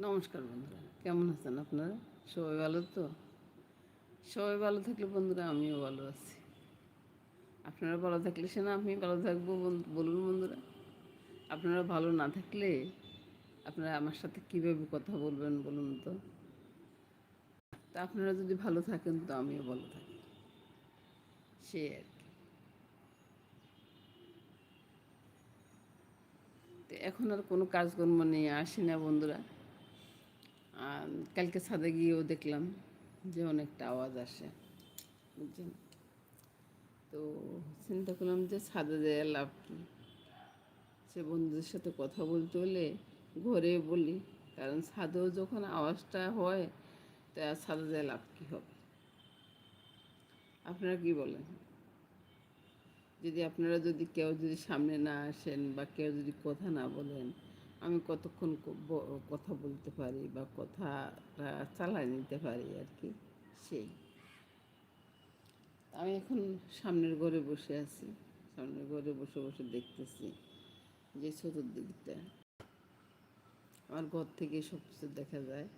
নমস্কার বন্ধুরা কেমন আছেন আপনারা? সবাই ভালো তো? সবাই ভালো থাকলে বন্ধুরা, আমিও ভালো আছি। আপনারা ভালো থাকলে সে না আমি ভালো থাকব বলুন বন্ধুরা। আপনারা ভালো না থাকলে আপনারা আমার সাথে কীভাবে কথা বলবেন বলুন তো? তা আপনারা যদি ভালো থাকেন, তো আমিও ভালো থাকি। সে আর কি। তো এখন আর কোনো কাজকর্ম নিয়ে আসি না বন্ধুরা। আর কালকে ছাদে গিয়েও দেখলাম যে অনেকটা আওয়াজ আসে, বুঝছেন? তো চিন্তা করলাম যে ছাদে যায় লাভ কী? সে বন্ধুদের সাথে কথা বলতে হলে ঘরে বলি, কারণ ছাদেও যখন আওয়াজটা হয়, তা ছাদে যায় লাভ কী হবে? আপনারা কি বলেন? যদি আপনারা যদি কেউ যদি সামনে না আসেন বা কেউ যদি কথা না বলেন আমি কতক্ষণ কথা বলতে পারি বা কথাটা চালাই নিতে পারি আর কি, সেই। আমি এখন সামনের ঘরে বসে আছি, সামনের ঘরে বসে বসে দেখতেছি যে চতুর্দিকটা। আমার ঘর থেকে সব কিছু দেখা যায়।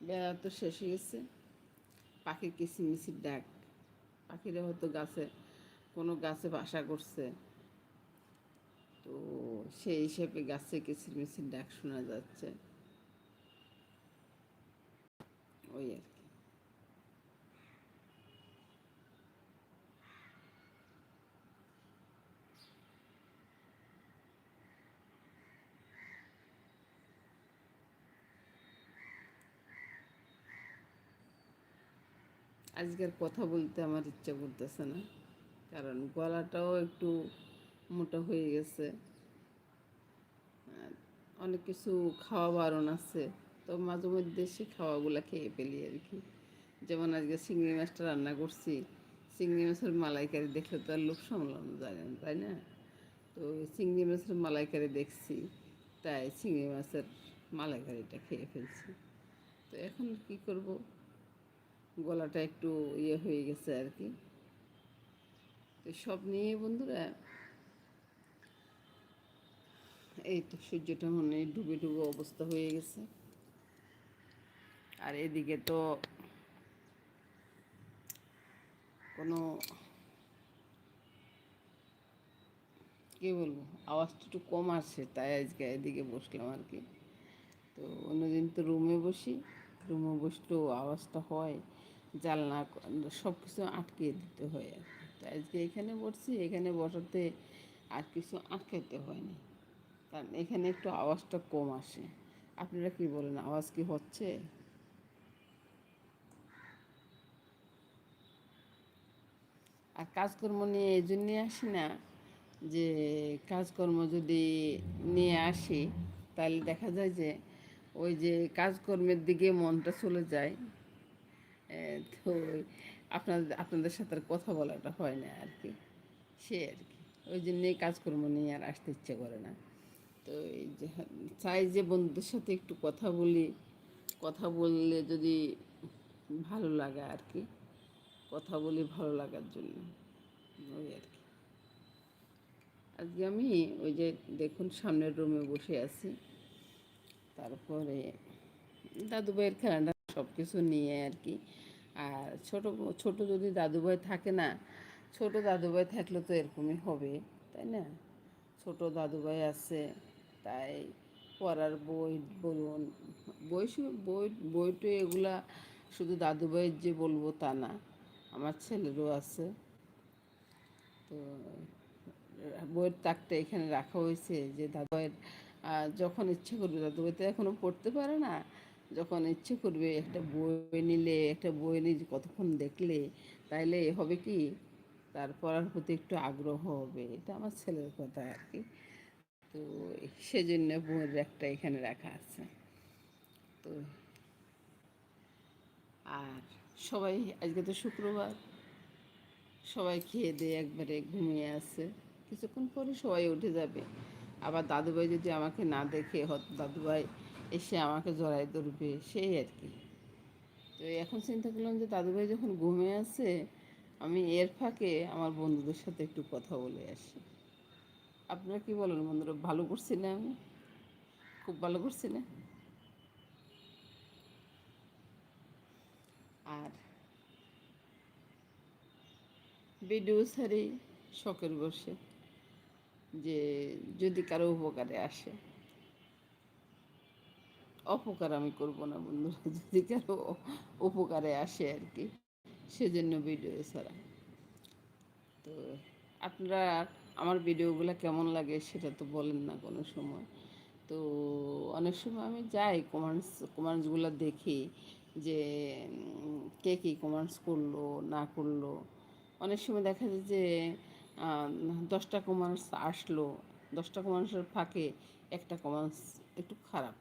বেড়া তো শেষ হয়ে গেছে। পাখির কিচিমিচির ডাক। পাখিরা হয়তো গাছে কোনো গাছে বাসা করছে। তো সেই হিসেবে গাছে কিচিরমিচির ডাক শোনা যাচ্ছে। ওই আর কি। আজকের কথা বলতে আমার ইচ্ছা করতেছে না। কারণ গলাটাও একটু মোটা হয়ে গেছে। অনেক কিছু খাওয়া বারণ আছে, তো মাঝে মধ্যে সে খাওয়াগুলো খেয়ে ফেলি আর কি। যেমন আজকে চিংড়ি মাছটা রান্না করছি, চিংড়ি মাছের মালাইকারি দেখলে তো আর লোক সামলানো যায় না, তাই না? তো চিংড়ি মাছের মালাইকারি দেখছি, তাই চিংড়ি মাছের মালাইকারিটা খেয়ে ফেলছি। তো এখন কি করব? গলাটা একটু ইয়ে হয়ে গেছে আর কি। সব নিয়ে বন্ধুরা এই তো সূর্যটা মনে ডুবে ডুবে অবস্থা হয়ে গেছে আর এদিকে তো কোনো কী বলব, আওয়াজটা একটু কম আসে তাই আজকে এদিকে বসলাম আর কি তো অন্যদিন তো রুমে বসি, রুমে বসলেও আওয়াজটা হয়, জানলা সব কিছু আটকে দিতে হয় আর কি। আজকে এখানে বসছি এখানে বসাতে আর কিছু আটকাইতে হয়নি। কারণ এখানে একটু আওয়াজটা কম আসে। আপনারা কি বলেন, আওয়াজ কি হচ্ছে? আর কাজকর্ম নিয়ে এই জন্যে আসি না যে, কাজকর্ম যদি নিয়ে আসি, তাহলে দেখা যায় যে, ওই যে কাজকর্মের দিকে মনটা চলে যায়। তো আপনাদের আপনাদের সাথে কথা বলাটা হয় না আর কি। সে আর কি। ওই জন্যেই কাজকর্ম নিয়ে আর আসতে ইচ্ছে করে না। তো এই যে চাই যে বন্ধুদের সাথে একটু কথা বলি, কথা বললে যদি ভালো লাগে আর কি। কথা বলি ভালো লাগার জন্য, ওই আর কি। আজকে আমি ওই যে দেখুন সামনের রুমে বসে আছি। তারপরে দাদু ভাইয়ের খেলাটা সব কিছু নিয়ে আর কি আর ছোট ছোট যদি দাদুভাই থাকে না ছোট দাদুভাই থাকলে তো এরকমই হবে তাই না? ছোট দাদুভাই আছে তাই পড়ার বই বলুন বই শু- বই বইটা এগুলা শুধু দাদুভাইয়ের যে বলব তা না আমার ছেলেরও আছে। তো বইয়ের তাকটা এখানে রাখা হয়েছে যে দাদু ভাইয়ের আহ, যখন ইচ্ছে করবে দাদুভাই তো এখনও পড়তে পারে না যখন ইচ্ছে করবে একটা বই নিলে, একটা বই নিয়ে কতক্ষণ দেখলে, তাইলে হবে কি, তার পড়ার প্রতি একটু আগ্রহ হবে। এটা আমার ছেলের কথা আর কি। তো সেজন্য বইয়ের একটা এখানে রাখা আছে। তো আর সবাই, আজকে তো শুক্রবার। সবাই খেয়ে দিয়ে একবারে ঘুমিয়ে আছে। কিছুক্ষণ পরে সবাই উঠে যাবে। আবার দাদুভাই যদি আমাকে না দেখে, হয়তো দাদুভাই এসে আমাকে জড়াই ধরবে, সেই আর কি। তো এখন চিন্তা করলাম যে দাদুভাই যখন ঘুমিয়ে আছে, আমি এর ফাঁকে আমার বন্ধুদের সাথে একটু কথা বলে আসি। আপনারা কি বলেন বন্ধুরা, ভালো করছি না আমি? খুব ভালো করছি না? আর ভিডিও সারি শখের বসে, যে যদি কারও উপকারে আসে। অপকার আমি করব না বন্ধুরা, যদি কারও উপকারে আসে আর কি, সেজন্য ভিডিও ছাড়া। তো আপনারা, আমার ভিডিওগুলো কেমন লাগে সেটা তো বলেন না কোনো সময়। তো অনেক সময় আমি যাই কমেন্টস কমেন্টসগুলো দেখি যে কে কী কমেন্টস করল, না করল। অনেক সময় দেখা যায় যে দশটা কমেন্টস আসলো, দশটা কমেন্টসের ফাঁকে একটা কমেন্টস একটু খারাপ।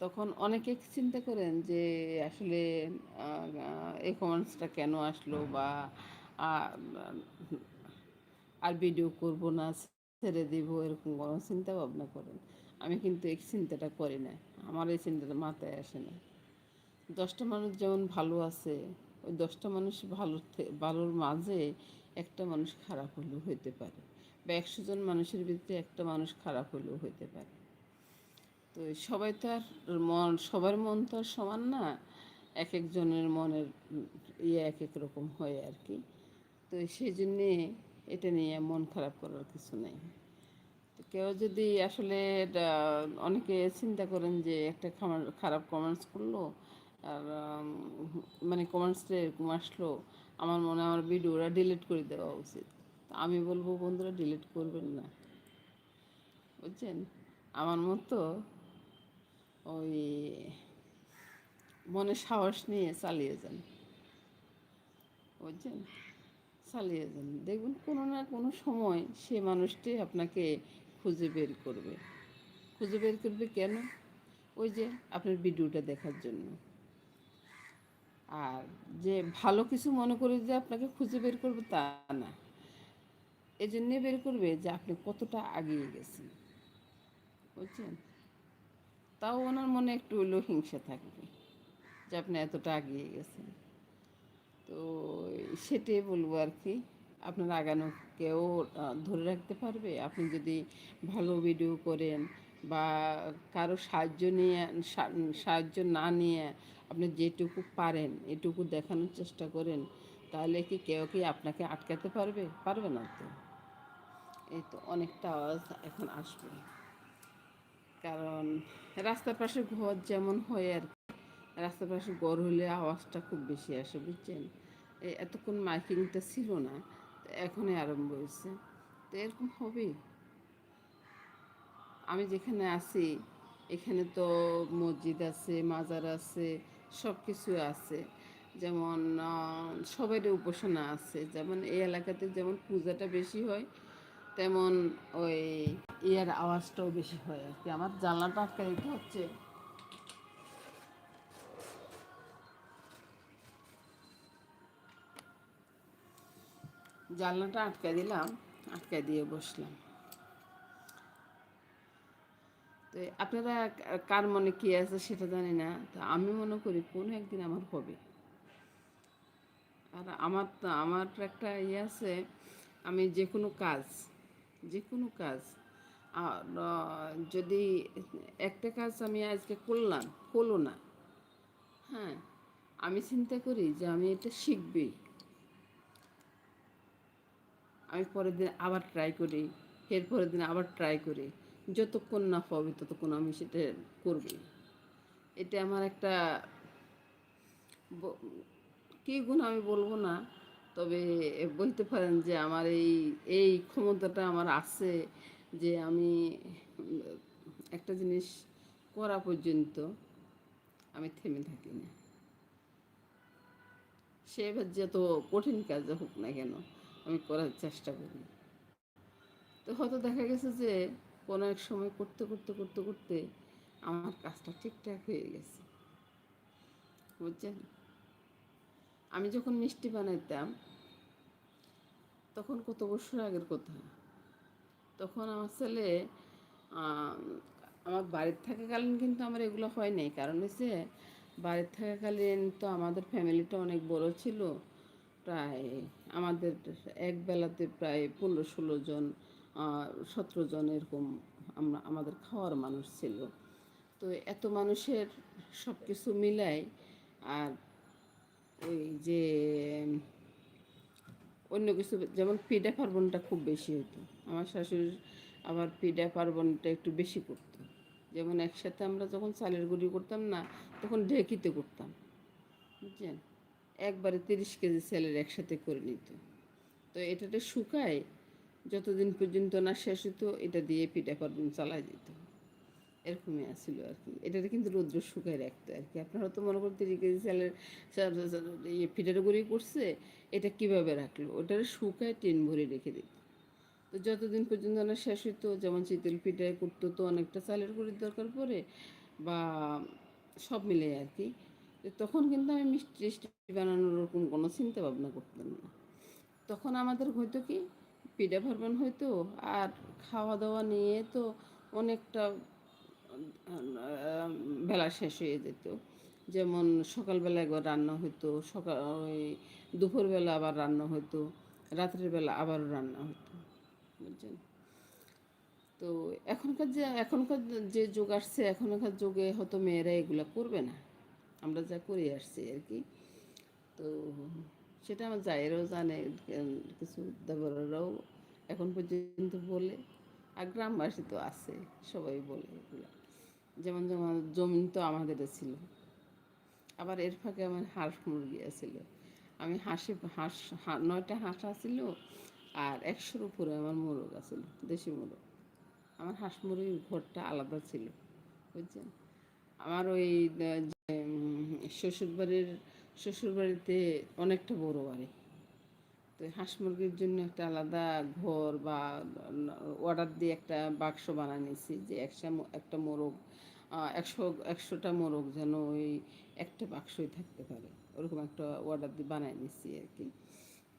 তখন অনেকে চিন্তা করেন যে, আসলে এই কমেন্টসটা কেন আসলো বা আর ভিডিও করব না, ছেড়ে দিব, এরকম কোনো চিন্তা ভাবনা করেন। আমি কিন্তু এই চিন্তাটা করি না আমার এই চিন্তাটা মাথায় আসে না দশটা মানুষ যেমন ভালো আছে, ওই দশটা মানুষ ভালো ভালোর মাঝে একটা মানুষ খারাপ হলেও হইতে পারে বা একশো জন মানুষের ভিতরে একটা মানুষ খারাপ হলেও হইতে পারে। তো সবাই তো আর মন, সবার মন তো আর সমান না। এক একজনের মনের ইয়ে এক এক রকম হয় আর কি। তো সেই জন্যে এটা নিয়ে মন খারাপ করার কিছু নেই। কেউ যদি আসলে অনেকে চিন্তা করেন যে একটা খারাপ কমেন্টস করল আর মানে কমেন্টসটা এরকম আসলো, আমার মনে আমার ভিডিওটা ডিলিট করে দেওয়া উচিত। আমি বলব বন্ধুরা ডিলিট করবেন না। বুঝছেন? আমার মতো ওই মনে সাহস নিয়ে চালিয়ে যান। বুঝছেন? চালিয়ে যান। দেখবেন কোনো না কোনো সময় সে মানুষটি আপনাকে খুঁজে বের করবে। খুঁজে বের করবে কেন? ওই যে আপনার ভিডিওটা দেখার জন্য। আর যে ভালো কিছু মনে করে যে আপনাকে খুঁজে বের করবে তা না। এই জন্যে বের করবে যে আপনি কতটা আগিয়ে গেছেন। বুঝছেন? তাও ওনার মনে একটু হলেও হিংসা থাকবে যে আপনি এতটা আগিয়ে গেছেন। তো সেটাই বলব আর কি, আপনার আগানো কেউ ধরে রাখতে পারবে। আপনি যদি ভালো ভিডিও করেন বা কারও সাহায্য নিয়ে সাহায্য না নিয়ে আপনি যেটুকু পারেন, এটুকু দেখানোর চেষ্টা করেন, তাহলে কি কেউ কি আপনাকে আটকাতে পারবে? পারবে না তো। এই তো অনেকটা আওয়াজ এখন আসবে। কারণ রাস্তার পাশে ঘর যেমন হয় আর রাস্তার পাশে ঘর হলে আওয়াজটা খুব বেশি আসে, বুঝছেন? এতক্ষণ মাইকিংটা ছিল না এখনই আরম্ভ হয়েছে। তো এরকম হবেই। আমি যেখানে আছি, এখানে তো মসজিদ আছে, মাজার আছে সব কিছু আছে। যেমন সবারই উপাসনা আছে। যেমন এই এলাকাতে যেমন পূজাটা বেশি হয় তেমন ওই ইয়ার আওয়াজটাও বেশি হয় আর কি। আমার জানলাটা আটকা দিতে হচ্ছে। জানলাটা আটকা দিলাম আটকা দিয়ে বসলাম। তো আপনারা কার মনে কি আছে সেটা জানি না। তো আমি মনে করি কোনো একদিন আমার হবে। আর আমার তো, আমার একটা ইয়ে আছে, আমি যে কোনো কাজ যে কোনো কাজ। আর, যদি একটা কাজ আমি আজকে করলাম হলো না হ্যাঁ আমি চিন্তা করি যে আমি এটা শিখবই। আমি পরের দিন আবার ট্রাই করি এর পরের দিন আবার ট্রাই করি যতক্ষণ না হবে ততক্ষণ আমি সেটা করবই। এটা আমার একটা কী গুণ আমি বলব না তবে বলতে পারেন যে আমার এই এই ক্ষমতাটা আমার আছে যে আমি একটা জিনিস করা পর্যন্ত আমি থেমে থাকি না। সে এবার যত কঠিন কাজ হোক না কেন আমি করার চেষ্টা করি। তো হয়তো দেখা গেছে যে কোনো এক সময় করতে করতে করতে করতে আমার কাজটা ঠিকঠাক হয়ে গেছে। বুঝছেন? আমি যখন মিষ্টি বানাইতাম, তখন কত বছর আগের কথা। তখন আমার ছেলে আমার বাড়ির থাকাকালীন কিন্তু আমার এগুলো হয় নাই। কারণ হচ্ছে বাড়ির থাকাকালীন তো আমাদের ফ্যামিলিটা অনেক বড় ছিল। প্রায় আমাদের এক বেলাতে প্রায় পনেরো ষোলো জন সতেরো জন এরকম আমরা, আমাদের খাওয়ার মানুষ ছিল। তো এত মানুষের সব কিছু মিলাই আর ওই যে, অন্য কিছু, যেমন পিঠা পার্বণটা খুব বেশি হতো। আমার শাশুড়ির আবার পিঠা পার্বণটা একটু বেশি করতো। যেমন একসাথে আমরা যখন চালের গুঁড়ি করতাম না, তখন ঢেকিতে করতাম। বুঝছেন? একবারে তিরিশ কেজি চালের একসাথে করে নিত। তো এটাতে শুকায়, যতদিন পর্যন্ত না শেষ হতো এটা দিয়ে পিঠা পার্বণ চালাই দিত এরকমই আসছিল আর কি এটাতে কিন্তু রৌদ্র শুকায় রাখতো আর কি আপনারা তো মনে করতে কেজি চালের ইয়ে গুঁড়ি করছে, এটা কীভাবে রাখল? ওটার শুকায় টিন ভরে রেখে দিত। তো যতদিন পর্যন্ত না শেষ হতো যেমন চিতল পিঠায় করতো তো অনেকটা চালের গুঁড়ির দরকার পড়ে বা সব মিলে আর কি তখন কিন্তু আমি মিষ্টি টিষ্টি বানানোর ওরকম কোনো চিন্তা ভাবনা করতাম না। তখন আমাদের হয়তো কি, পিঠা পার্বণ হয়তো আর খাওয়া দাওয়া নিয়ে তো অনেকটা বেলা শেষ হয়ে যেত। যেমন সকালবেলা একবার রান্না হতো সকাল ওই দুপুরবেলা আবার রান্না হতো রাত্রের বেলা আবারও রান্না হতো বুঝছেন? তো এখনকার যে এখনকার যে যুগ আসছে, এখনকার যুগে হয়তো মেয়েরা এগুলা করবে না। আমরা যা করে আসছি আর কি। তো সেটা আমার জায়েরাও জানে কিছু দেবরাও এখন পর্যন্ত বলে। আর গ্রামবাসী তো আছে, সবাই বলে এগুলো। যেমন যেমন জমি তো আমাদের ছিল। আবার এর ফাঁকে আমার হাঁস মুরগি আছিল। আমি হাঁসে, হাঁস নয়টা হাঁস আছিল আর একশোর উপরে আমার মোরগ আছিল, দেশি মোরগ। আমার হাঁস মুরগির ঘরটা আলাদা ছিল, বুঝছেন? আমার ওই শ্বশুরবাড়ির, শ্বশুরবাড়িতে অনেকটা বড় বাড়ি। তো হাঁস মুরগির জন্য একটা আলাদা ঘর বা অর্ডার দিয়ে একটা বাক্স বানিয়ে নিয়েছি যে একশো একটা মোরগ একশো, একশোটা মোরগ যেন ওই একটা বাক্সই থাকতে পারে। ওরকম একটা অর্ডার দিয়ে বানিয়ে নিচ্ছি আর কি।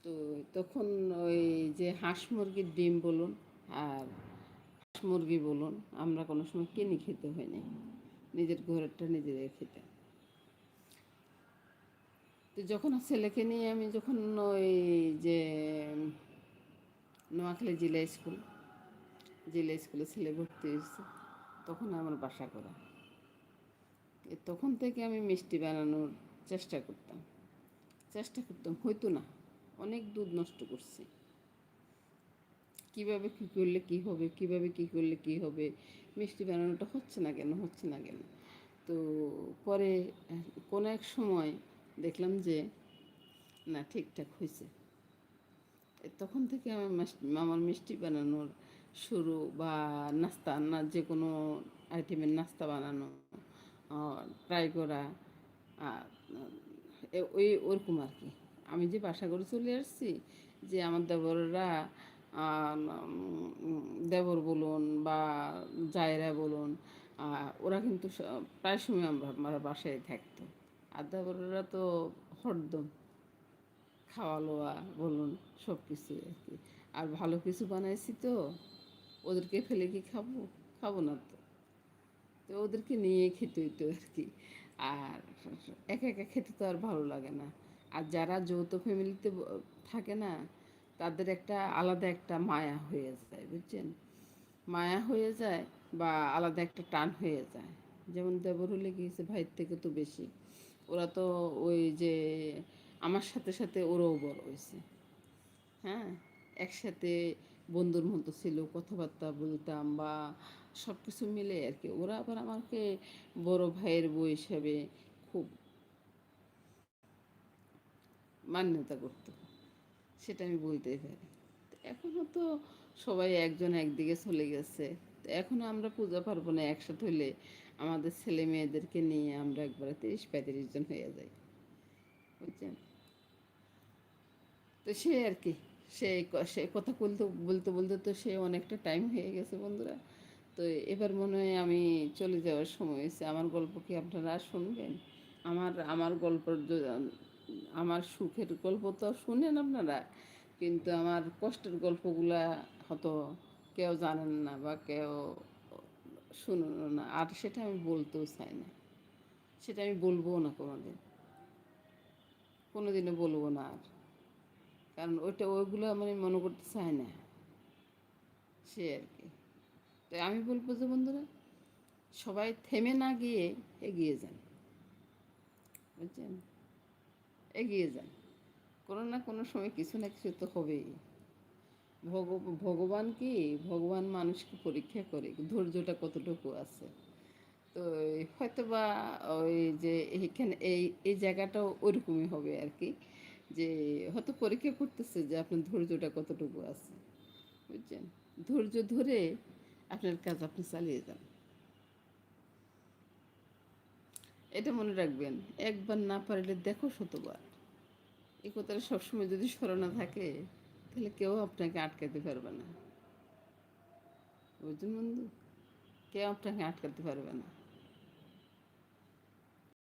তো তখন ওই যে হাঁস মুরগির ডিম বলুন আর হাঁস মুরগি বলুন, আমরা কোনো সময় কিনে খেতে হয়নি নিজের ঘরেরটা নিজেরাই খেতাম। তো যখন ছেলেকে নিয়ে আমি যখন ওই যে নোয়াখালী জেলা স্কুল, জেলা স্কুলে ছেলে ভর্তি হয়েছে, তখন আমার বাসা করা। তখন থেকে আমি মিষ্টি বানানোর চেষ্টা করতাম। চেষ্টা করতাম, হয়তো না, অনেক দুধ নষ্ট করছি। কীভাবে কী করলে কি হবে, কীভাবে কি করলে কি হবে, মিষ্টি বানানোটা হচ্ছে না কেন, হচ্ছে না কেন? তো পরে, কোনো এক সময় দেখলাম যে, না, ঠিকঠাক হয়েছে তখন থেকে আমার আমার মিষ্টি বানানোর শুরু বা নাস্তা, না, যে কোনো আইটেমের নাস্তা বানানো ট্রাই করা ওই, ওরকম আর কি। আমি যে বাসা করে চলে আসছি, যে আমার দেবররা দেবর বলুন বা জায়রা বলুন ওরা কিন্তু প্রায় সময় আমরা, আমার বাসায় থাকতো। দেবররা তো হরদম, খাওয়া লোয়া, বলুন, সব কিছু আর কি। আর ভালো কিছু বানাইছি তো, ওদেরকে ফেলে কি খাব? খাব না তো। তো ওদেরকে নিয়ে খেতে হইতো আর কি। আর একা একা খেতে তো আর ভালো লাগে না। আর যারা যৌথ ফ্যামিলিতে থাকে না, তাদের একটা আলাদা একটা মায়া হয়ে যায়, বুঝছেন? মায়া হয়ে যায় বা আলাদা একটা টান হয়ে যায়। যেমন দেবর হলে গিয়েছে ভাইয়ের থেকে তো বেশি। ওরা তো ওই যে আমার সাথে সাথে ওরাও বড় হয়েছে। হ্যাঁ? একসাথে বন্ধুর মতো ছিল, কথাবার্তা বলতাম বা সব কিছু মিলে আর কি। ওরা আবার আমাকে বড় ভাইয়ের বউ হিসাবে খুব মান্যতা করতো, সেটা আমি বলতেই পারি। এখনও তো সবাই একজন একদিকে চলে গেছে। তো এখনও আমরা পূজা পার্বণে একসাথে হলে আমাদের ছেলে মেয়েদেরকে নিয়ে আমরা একবারে তিরিশ পঁয়ত্রিশ জন হয়ে যাই। বুঝছেন? তো সে আর কি, সে সে কথা বলতে বলতে বলতে তো সে অনেকটা টাইম হয়ে গেছে বন্ধুরা। তো এবার মনে হয় আমি চলে যাওয়ার সময় হয়েছে। আমার গল্প কি আপনারা শুনবেন? আমার আমার গল্প আমার সুখের গল্প তো শুনেন আপনারা, কিন্তু আমার কষ্টের গল্পগুলা হয়তো কেউ জানেন না বা কেউ শুনুন, না আর সেটা আমি বলতেও চাই না। সেটা আমি বলব না কোনোদিন। কোনোদিনও বলব না আর। কারণ ওইটা, ওইগুলো আমি মনে করতে চাই না। সে আর কি। তো আমি বলব যে, বন্ধুরা, সবাই থেমে না গিয়ে এগিয়ে যান। বুঝছেন? এগিয়ে যান। কোনো না কোনো সময় কিছু না কিছু তো হবেই। ভগবান কি? ভগবান মানুষকে পরীক্ষা করে ধৈর্যটা কতটুকু আছে। তো হয়তো বা ওই যে এইখানে এই এই জায়গাটাও ওইরকমই হবে আর কি, যে হয়তো পরীক্ষা করতেছে যে আপনার ধৈর্যটা কতটুকু আছে, বুঝছেন? ধৈর্য ধরে আপনার কাজ আপনি চালিয়ে যান। এটা মনে রাখবেন, একবার না পারলে দেখো শতবার। এই কথাটা সবসময় যদি স্মরণে থাকে তাহলে কেউ আপনাকে আটকাতে পারবে না। বুঝলেন বন্ধু? কেউ আপনাকে আটকাতে পারবে না।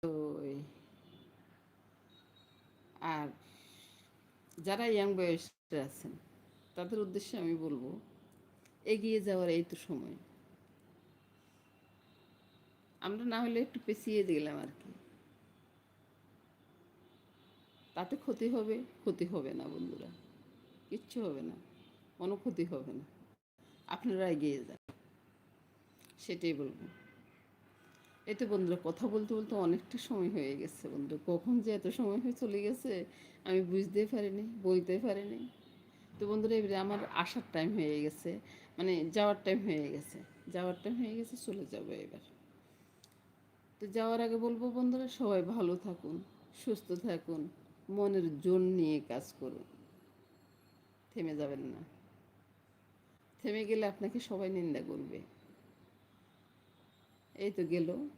তো আর যারা ইয়াং বয়সে আছেন, তাদের উদ্দেশ্যে আমি বলব, এগিয়ে যাওয়ার এই তো সময়। আমরা না হলে একটু পেছিয়ে দিলাম আর কি। তাতে ক্ষতি হবে ক্ষতি হবে না বন্ধুরা। কিচ্ছু হবে না কোনো ক্ষতি হবে না। আপনারা এগিয়ে যান। সেটাই বলব। এতে বন্ধুরা কথা বলতে বলতে অনেকটা সময় হয়ে গেছে বন্ধুরা কখন যে এত সময় হয়ে চলে গেছে, আমি বুঝতেই পারিনি, বলতে পারিনি। তো বন্ধুরা, এবারে আমার আসার টাইম হয়ে গেছে। মানে যাওয়ার টাইম হয়ে গেছে। যাওয়ার টাইম হয়ে গেছে, চলে যাব এবার। তো যাওয়ার আগে বলব বন্ধুরা, সবাই ভালো থাকুন, সুস্থ থাকুন, মনের জোর নিয়ে কাজ করুন। থেমে যাবেন না। থেমে গেলে আপনাকে সবাই নিন্দা করবে। এই তো গেল।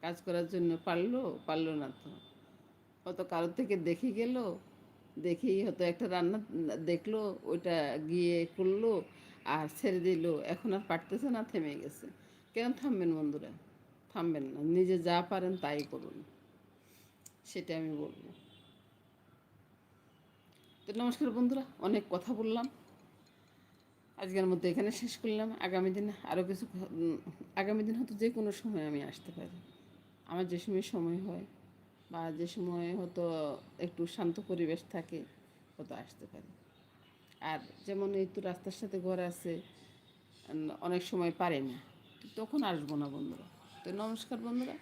কাজ করার জন্য পারল পারল না তো। হয়তো কারোর থেকে দেখে গেল, দেখেই হয়তো একটা রান্না দেখল, ওইটা গিয়ে করল, আর ছেড়ে দিল। এখন আর পারতেছে না, থেমে গেছে। কেন থামবেন বন্ধুরা? থামবেন না। নিজে যা পারেন তাই করুন। সেটা আমি বলব। তো নমস্কার বন্ধুরা, অনেক কথা বললাম। আজকের মধ্যে এখানে শেষ করলাম। আগামী দিন আরও কিছু আগামী দিন হয়তো যে কোনো সময় আমি আসতে পারি। আমার যে সময় সময় হয় বা যে সময় হয়তো একটু শান্ত পরিবেশ থাকে, হয়তো আসতে পারি। আর যেমন এই তো রাস্তার সাথে ঘর আছে অনেক সময় পারে না। তখন আসব না বন্ধুরা। তো নমস্কার বন্ধুরা।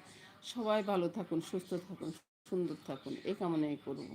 সবাই ভালো থাকুন, সুস্থ থাকুন, সুন্দর থাকুন। এই কামনাই করব।